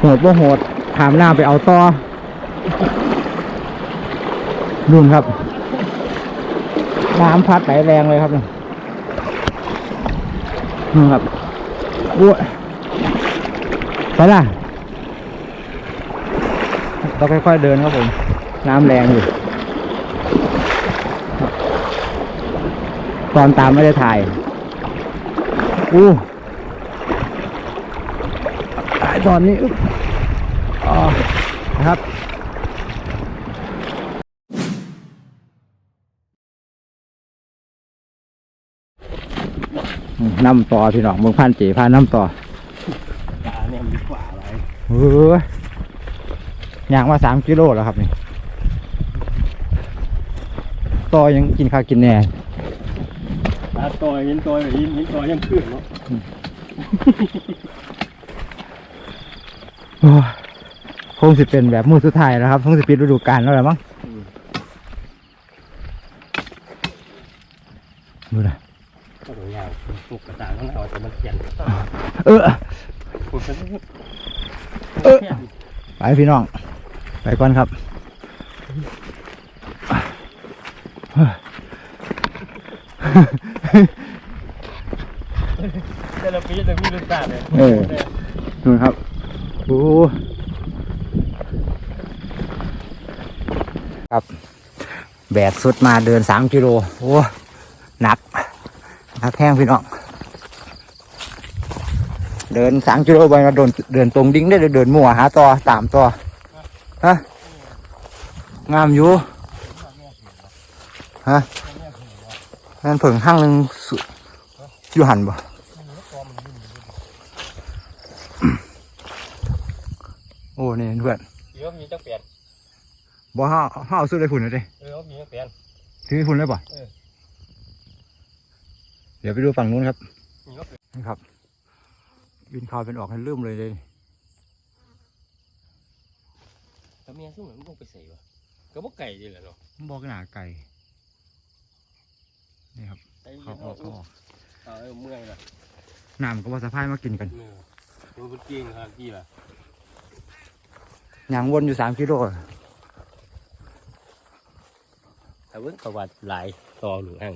โหดว่าโหดถามหน้าไปเอาต่อนุ่นครับ น้ำพัดไหลแรงเลยครับนี่ครับอ้วยไปล่ะเราค่อยๆเดินครับผม น้ำแรงอยู่ ตอนตามไม่ได้ถ่ายอู้ ถ่ายตอนนี้อึ๊บอ๋อนะครับน้ำต่อพี่น้องเมืองพันจีพาน้ำต่อปลาเนี่ยมันดีกว่าอะไรเออย่างมาสามกิโลแล้วครับนี่ต่อยังกินข้าวกินแหน่ปลาตัวยินตัวแบบยินยินตัวยังขึ้นเนาะโอ้ย คงสิเป็นแบบมือสุดท้ายแล้วครับคงสิปิดฤดูกาลแล้วแหละมั้งดูนะก็ตัวยาวปลูกกระต่างข้างหน้าแต่มันเขียนเออปลูกเป็นเออไปพี่น้อง ไปก่อนครับแต่ละปีจะมีรสชาติเลยเออนู่นครับ โอ้ครับ แบกสุดมาเดินสามกิโลโอ้หนักหนักแห้งพี่น้องเดินสามกิโลไปมาเดินเดินตรงดิ้งได้เดินมั่วหาต่อตามต่อฮะงามอยู่ฮะนั่นเผิงห้างหนึ่งสุอยู่หันบ่ โอ้นี่เพื่อนเดี๋ยวมีจังเปลี่ยนบ่ห้าห้าเอาซื้อได้ฝุ่นเลยดิเออมีจังเปลี่ยนถือฝุ่นเลยป่ะเออเดี๋ยวไปดูฝั่งนู้นครับมีก็เปลี่ยนนี่ครับ บินข่าวเป็นออกให้ลืมเลยเลยแล้วเมียซึ่งเหมือนมันต้องไปใส่วะก็บ่ไก่ดีแหละเนาะบอกหนาไก่นี่ครับไอ้เขาออกเขาออกเอาเออเมื่อยละน้ำก็ว่าสะพายมากินกันเมื่อยมันเป็นกิ้งครับกี่ล่ะ ยางวนอยู่สามกิโลแต่เว้นประวัติหลายต่อหรืออ่าง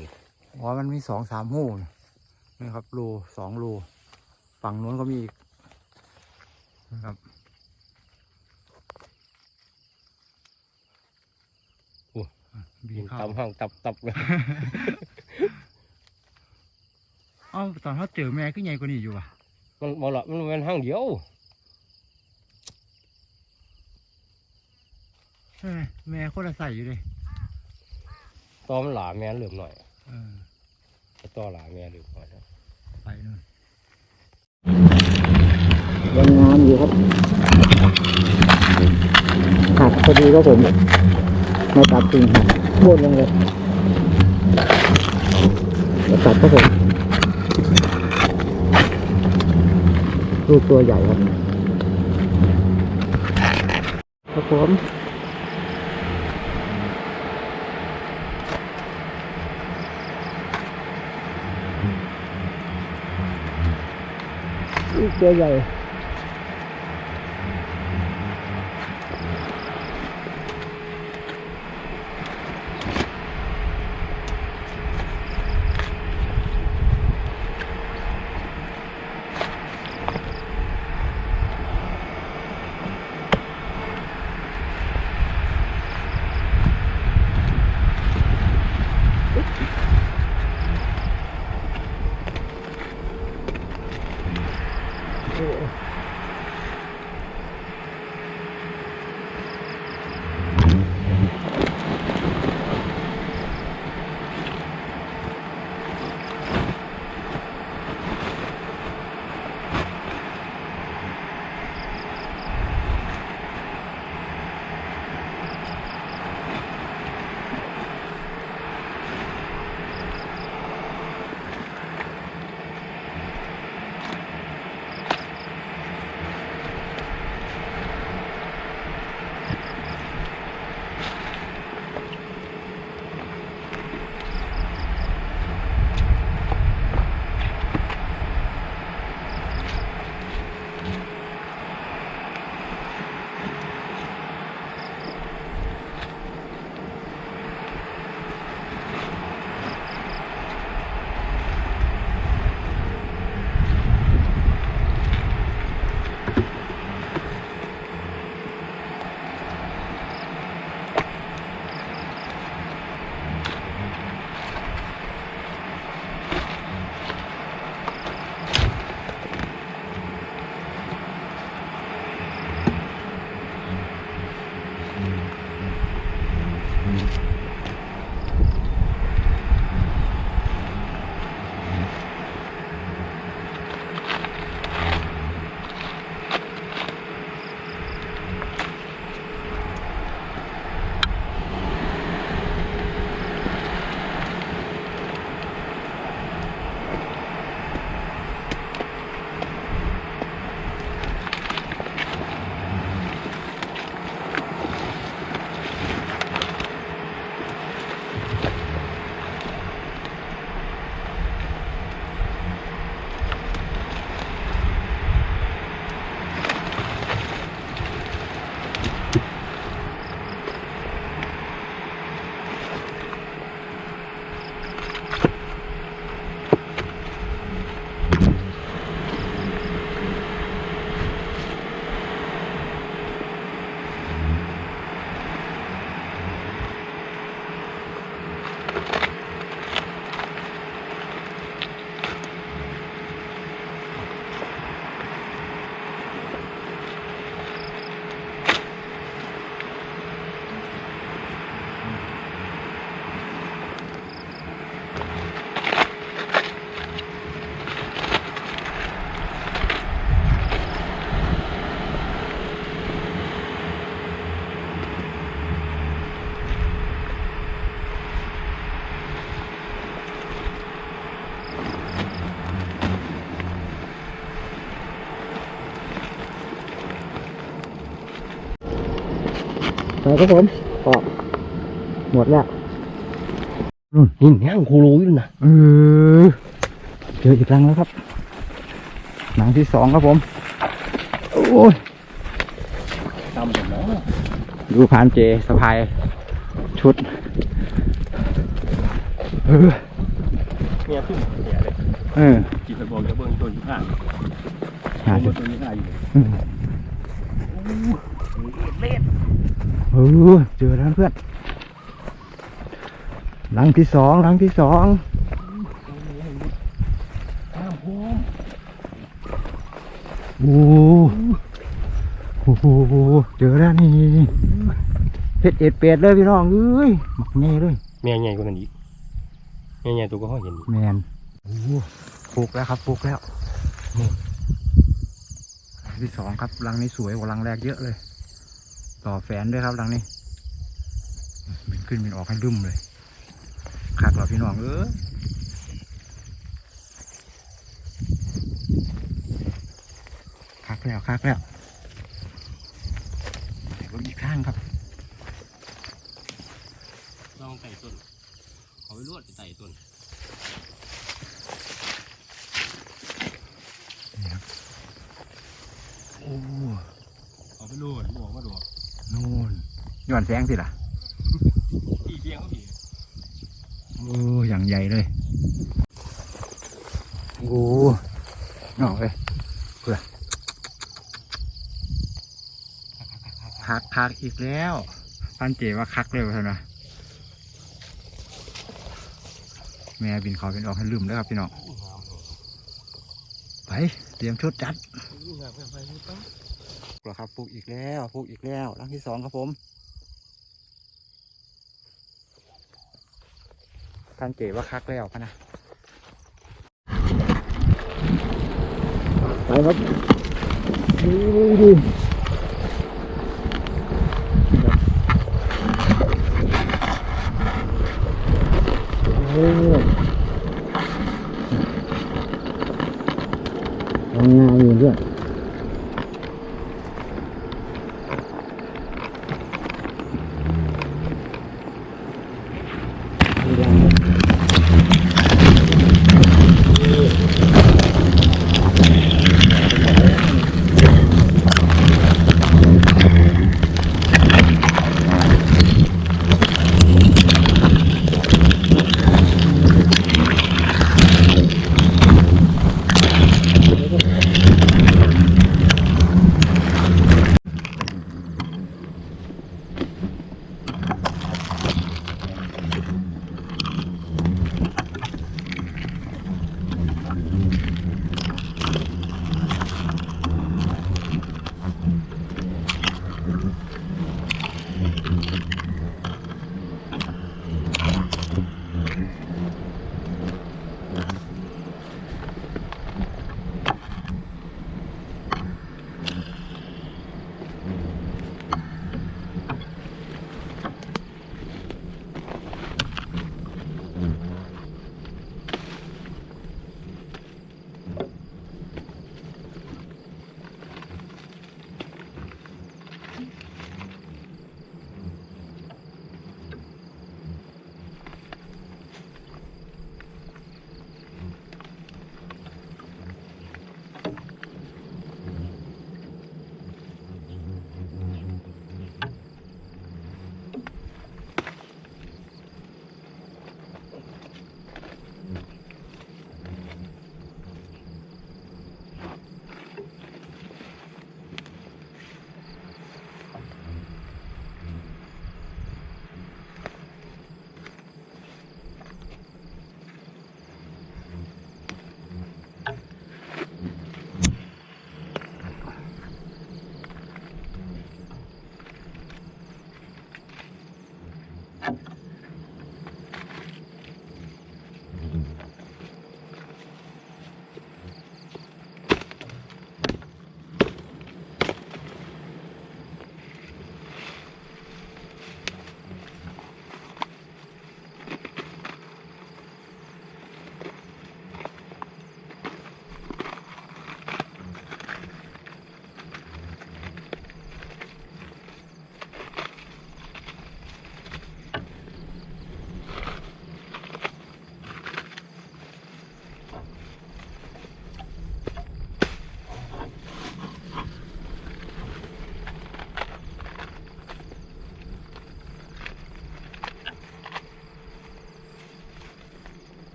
อ๋อมันมีสองสามหูนี่ครับรูสองรูฝั่งนู้นก็มีอีกนะครับบิกินนเข้าตำห้างตับตับเลยเอ้าตอนเขาเจอแม่ก็ใหญ่กว่านี้อยู่อะมันบ่ละมันเป็นห้างเดียว ใช่ไหมแม่คนละใส่อยู่เลยตอมันหลาแม่เหลื่อมหน่อยเออไอ้ตอหลาแม่เหลื่อมหน่อยนะไปนู่นยังงามอยู่ครับหักพอดีก็ผมไม่ตัดจริงครับโคตรลงเลยเดี๋ยวตัดก็ผมลูกตัวใหญ่ครับครับผม ลู ครับผมออกหมดแล้วนี่แห้งโคโลอยู่นะเออเจออีกครั้งแล้วครับ หนังที่สองครับผม โอ้ยตำผมเนาะดูพานเจสะพายชุดเออเมียขึ้นเสียเลยเออจีบบอกจะเบิ่งตัวอยู่ข้างหาเบิ่สิงตัวอยู่ข้างอยู่เออเล็ด เออเจอแล้วเพื่อนหลังที่สองหลังที่สองข้ามพร้อมโอ้โหโอ้โหเจอแล้วนี่เพชรเอ็ดเป็ดเลยพี่น้องเอ้ยหมักแง่เลยเมียใหญ่กว่านั้นอีกเมียใหญ่ตัวก็ห้อยเห็นอีกแมนโอ้ปลูกแล้วครับปลูกแล้วนี่หลังที่สองครับหลังนี้สวยกว่าหลังแรกเยอะเลย ต่อแฝนด้วยครับหลังนี้บินขึ้นบินออกให้ดึมเลยคักเหรอพี่น้องเออคักแล้วคักแล้วเดี๋ยวอีกข้างครับลองไต่ต้นเขาไปรวดไปไต่ต้นโอ้เขาไปรวดบอกมาดูนู่น ย้อนแสงสิล่ะพี่เพียงเขาพี่โอ้อย่างใหญ่เลยโอ้หน่อเลยเพื่อคักคักอีกแล้วพันเจว่าคักเลยว่าท่านะแม่บินขาเป็นออกให้ลืมแล้วครับพี่น้องเลยไปเตรียมชุดจัดปไปไปปลาครับปลูกอีกแล้วปลูกอีกแล้วรังที่สองครับผม พันเจว่าคักแล้วพะนะไปครับดูดู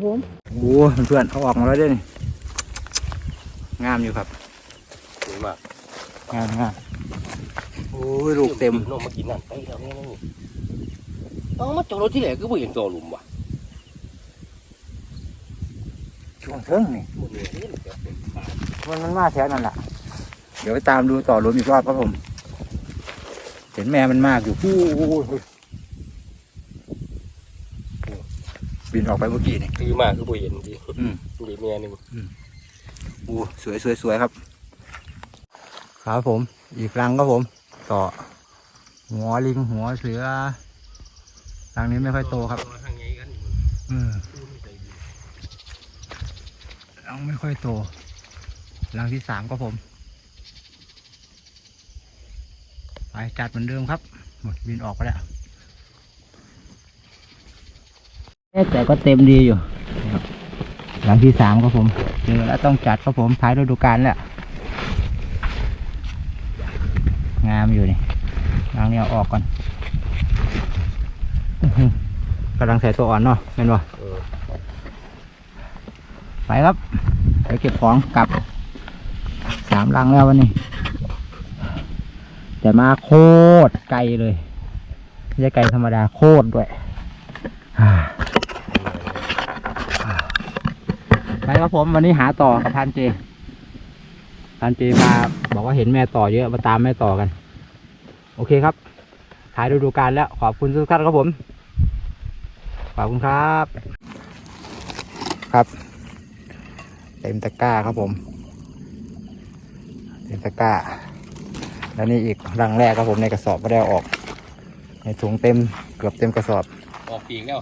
ครับผมโอ้เพื่อนๆเอาออกมาแล้วเด้วยนี่งามอยู่ครับสวยมากงามงามโอ้ยลูกเต็มน้องมากินนั่นไปแล้วนี่นี่เอามาจอดรถที่ไหนก็ไม่เห็นจอหลุมว่ะช่วงเทิงนี่หมดเลยนี่มันจะเป็นป่ามันมันมาแถวนั่นแหละเดี๋ยวไปตามดูต่อรวมอีกรอบครับผม เห็นแม่มันมากอยู่ปู้ บินออกไปเมื่อกี้นี่คือมากคือไม่เห็นจริงอืมมีเมียหนึ่งอู้สวยสวยสวยครับครับผม อีกรังครับผม ต่อ หัวลิงหัวเสือรังนี้ไม่ค่อยโตครับทางไงกันอืมดูไม่ใจดีรังไม่ค่อยโตรังที่สามครับผมไปจัดเหมือนเดิมครับ หมดบินออกไปแล้วเอ๊ะ แต่ก็เต็มดีอยู่หลังที่สามครับผมเจอแล้วต้องจัดครับผมท้ายฤดูกาลแล้วงามอยู่นี่ล้างเนี่ยเอาออกก่อนกำลังใส่ตัวอ่อนเนาะเป็นบ่ไปครับไปเก็บของกลับสามลังแล้ววันนี้ แต่มาโคตรไกลเลยไม่ใช่ไกลธรรมดาโคตรด้วยอ่าไป ครับผมวันนี้หาต่อกับพันเจ พันเจมาบอกว่าเห็นแม่ต่อเยอะมาตามแม่ต่อกัน โอเคครับถ่ายฤดูกาลแล้วขอบคุณทุกท่านครับผม ขอบคุณครับ ครับ เต็มตะกร้าครับผม เต็มตะกร้า แล้วนี่อีกรังแรกครับผมในกระสอบก็ได้อออกในถุงเต็มเกือบเต็มกระสอบ ออกปีกแล้ว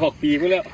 ออกปีกไปแล้ว